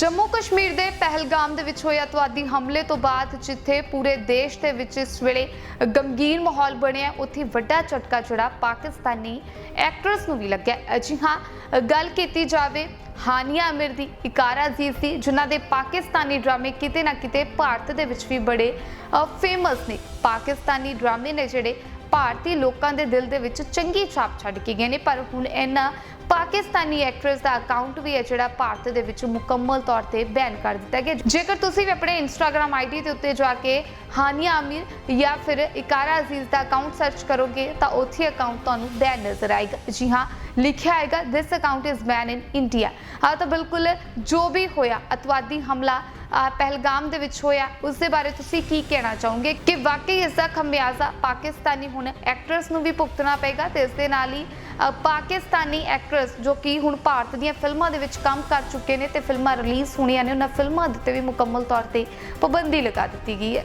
ਜੰਮੂ ਕਸ਼ਮੀਰ ਦੇ ਪਹਿਲਗਾਮ ਦੇ ਵਿੱਚ ਹੋਏ ਅਤਵਾਦੀ ਹਮਲੇ ਤੋਂ ਬਾਅਦ ਜਿੱਥੇ ਪੂਰੇ ਦੇਸ਼ ਦੇ ਵਿੱਚ ਇਸ ਵੇਲੇ ਗਮਗੀਨ ਮਾਹੌਲ ਬਣਿਆ, ਉੱਥੇ ਵੱਡਾ ਝਟਕਾ ਜਿਹੜਾ ਪਾਕਿਸਤਾਨੀ ਐਕਟਰਸ ਨੂੰ ਵੀ ਲੱਗਿਆ। ਜੀ ਹਾਂ ਗੱਲ ਕੀਤੀ ਜਾਵੇ, ਹਾਨੀਆ ਅਮੀਰ ਦੀ ਇਕਾਰਾ ਅਜ਼ੀਜ਼ ਦੀ, ਜਿਨ੍ਹਾਂ ਦੇ ਪਾਕਿਸਤਾਨੀ ਡਰਾਮੇ ਕਿਤੇ ਨਾ ਕਿਤੇ ਭਾਰਤ ਦੇ ਵਿੱਚ ਵੀ ਬੜੇ ਫੇਮਸ ਨੇ। ਪਾਕਿਸਤਾਨੀ ਡਰਾਮੇ ਨੇ ਜਿਹੜੇ ਭਾਰਤੀ ਲੋਕਾਂ ਦੇ ਦਿਲ ਦੇ ਵਿੱਚ ਚੰਗੀ ਛਾਪ ਛੱਡ ਕੇ ਗਏ ਨੇ, ਪਰ ਹੁਣ ਇਹਨਾਂ ਪਾਕਿਸਤਾਨੀ ਐਕਟਰਸ ਦਾ ਅਕਾਊਂਟ ਵੀ ਹੈ ਜਿਹੜਾ ਭਾਰਤ ਦੇ ਵਿੱਚ ਮੁਕੰਮਲ ਤੌਰ ਤੇ ਬੈਨ ਕਰ ਦਿੱਤਾ ਗਿਆ। ਜੇਕਰ ਤੁਸੀਂ ਵੀ ਆਪਣੇ ਇੰਸਟਾਗ੍ਰam ਆਈਡੀ ਦੇ ਉੱਤੇ ਜਾ ਕੇ ਹਾਨੀਆ ਅਮੀਰ ਜਾਂ ਫਿਰ ਇਕਾਰਾ ਅਜ਼ੀਜ਼ ਦਾ ਅਕਾਊਂਟ ਸਰਚ ਕਰੋਗੇ, ਤਾਂ ਉੱਥੇ ਅਕਾਊਂਟ ਤੁਹਾਨੂੰ ਬੈਨ ਨਜ਼ਰ ਆਏਗਾ। ਜੀ ਹਾਂ, ਲਿਖਿਆ ਆਏਗਾ this account is ban in India ਹਾਂ ਤਾਂ ਬਿਲਕੁਲ ਜੋ ਵੀ ਹੋਇਆ, ਅਤਵਾਦੀ ਹਮਲਾ ਪਹਿਲਗਾਮ ਦੇ ਵਿੱਚ ਹੋਇਆ, ਉਸ ਦੇ ਬਾਰੇ ਤੁਸੀਂ ਕੀ ਕਹਿਣਾ ਚਾਹੋਗੇ? ਕਿ ਵਾਕਈ ਇਸ ਦਾ ਖਮਿਆਜ਼ਾ ਪਾਕਿਸਤਾਨੀ ਹੁਣ ਐਕਟਰਸ ਨੂੰ ਵੀ ਭੁਗਤਣਾ ਪਏਗਾ ਤੇ ਇਸ ਦੇ ਨਾਲ ਹੀ ਪਾਕਿਸਤਾਨੀ ਐਕਟਰਸ ਜੋ ਕਿ ਹੁਣ ਭਾਰਤ ਦੀਆਂ ਫਿਲਮਾਂ ਦੇ ਵਿੱਚ ਕੰਮ ਕਰ ਚੁੱਕੇ ਨੇ ਤੇ ਫਿਲਮਾਂ ਰਿਲੀਜ਼ ਹੋਣੀਆਂ ਨੇ, ਉਹਨਾਂ ਫਿਲਮਾਂ ਦੇ ਉੱਤੇ ਵੀ ਮੁਕੰਮਲ ਤੌਰ ਤੇ ਪਾਬੰਦੀ ਲਗਾ ਦਿੱਤੀ ਗਈ ਹੈ।